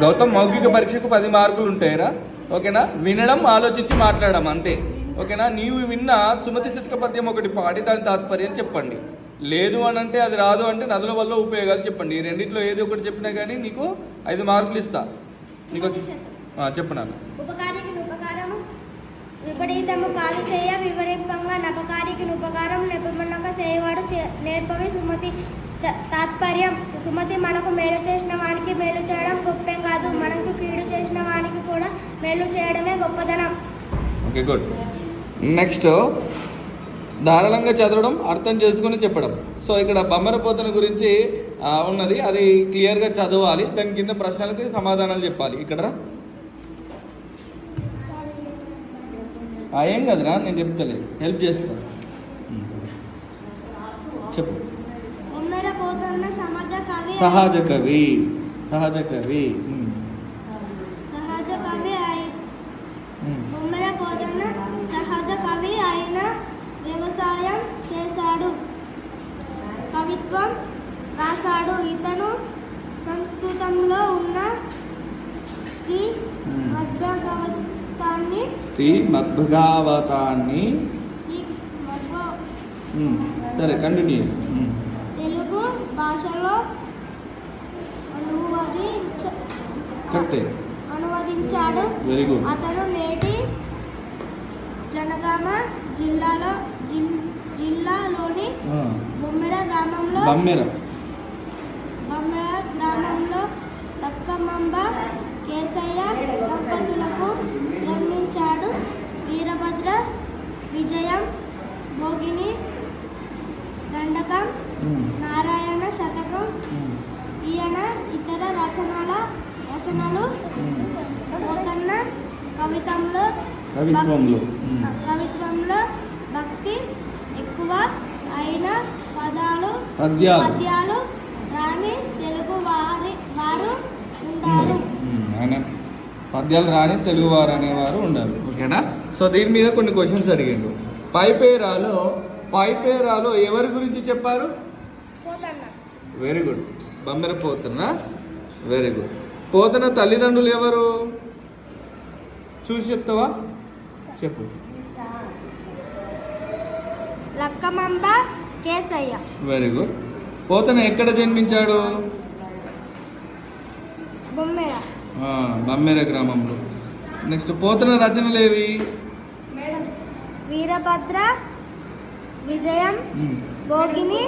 గౌతమ్ మౌఖిక పరీక్షకు పది మార్కులు ఉంటాయిరా? ఓకేనా? వినడం ఆలోచించి మాట్లాడడం అంతే. ఓకేనా? నీవు విన్న సుమతి శతక పద్యం ఒకటి పాడి దాని తాత్పర్యం చెప్పండి. లేదు అని అంటే అది రాదు అంటే నదుల వల్ల ఉపయోగాలు చెప్పండి. ఈ రెండిట్లో ఏది ఒకటి చెప్పినా కానీ నీకు ఐదు మార్కులు ఇస్తా. నీకు వచ్చి విపరీతము కాదు చేయ విపరీతంగా నపకారికి ఉపకారం నెపమనక చేయవాడు చే- నేర్పవి సుమతి. చ- తాత్పర్యం. సుమతి మనకు మేలు చేసిన వానికి మేలు చేయడం గొప్పం కాదు. మనకు కీడు చేసిన వానికి కూడా మేలు చేయడమే గొప్పదనం. Okay good. నెక్స్ట్ ధారాళంగా చదవడం అర్థం చేసుకుని చెప్పడం. సో ఇక్కడ బొమ్మరపోతన గురించి ఉన్నది. అది క్లియర్గా చదవాలి. దాని కింద ప్రశ్నలకి సమాధానాలు చెప్పాలి. ఇక్కడ. ఏం కదరా నేను చెప్తలే. హెల్ప్ చేస్తాను చెప్పు. సహజ కవి సహజ కవి. సహజ కవి. ఉమ్మర పోదన్న సహజ కవి అయిన వ్యవసాయం చేశాడు. కవిత్వం రాశాడు. ఇతను సంస్కృతంలో ఉన్న శ్రీ Hmm. మధ్భగవతాన్ని శ్రీ మద్భగావతాన్ని శ్రీ మధ్వ ఉమ్, సరే కంటిన్యూ. తెలుగు భాషలో అనువదించాడు. వెరీ గుడ్ అతను నేటి జనగామ జిల్లాలో జిల్- జిల్లాలోని బొమ్మెర గ్రామంలో బొమ్మెర గ్రామంలో లక్కమంబ కేసయ్య దంపతులకు జన్మించాడు వీరభద్ర విజయం భోగిని దండకం ఉమ్, నారాయణ శతకం ఈయన ఇతర రచనల రచనలు. పోతన్న కవితంలో కవిత్వంలో. కవిత్వంలో భక్తి ఎక్కువ అయిన పదాలు పద్యాలు. రాని తెలుగు వారి వారు ఉంటారు పద్యాలు రాని తెలుగువారు అనేవారు ఉండాలి. ఓకేనా? సో దీని మీద కొన్ని క్వశ్చన్స్ అడిగిండు. పైపేరాలో పైపేరాలో ఎవరి గురించి చెప్పారు? Very good Bammera Pothana. Very good Pothana తల్లిదండ్రులు ఎవరు? చూసి చెప్తావా? చెప్పు. లక్కమంబ కేసయ్య వెరీ గుడ్ పోతన ఎక్కడ జన్మించాడు? బొమ్మెర. గ్రామంలో. నెక్స్ట్ పోతన రచనలు ఏవి? వీరభద్ర విజయం ఉమ్, భోగిని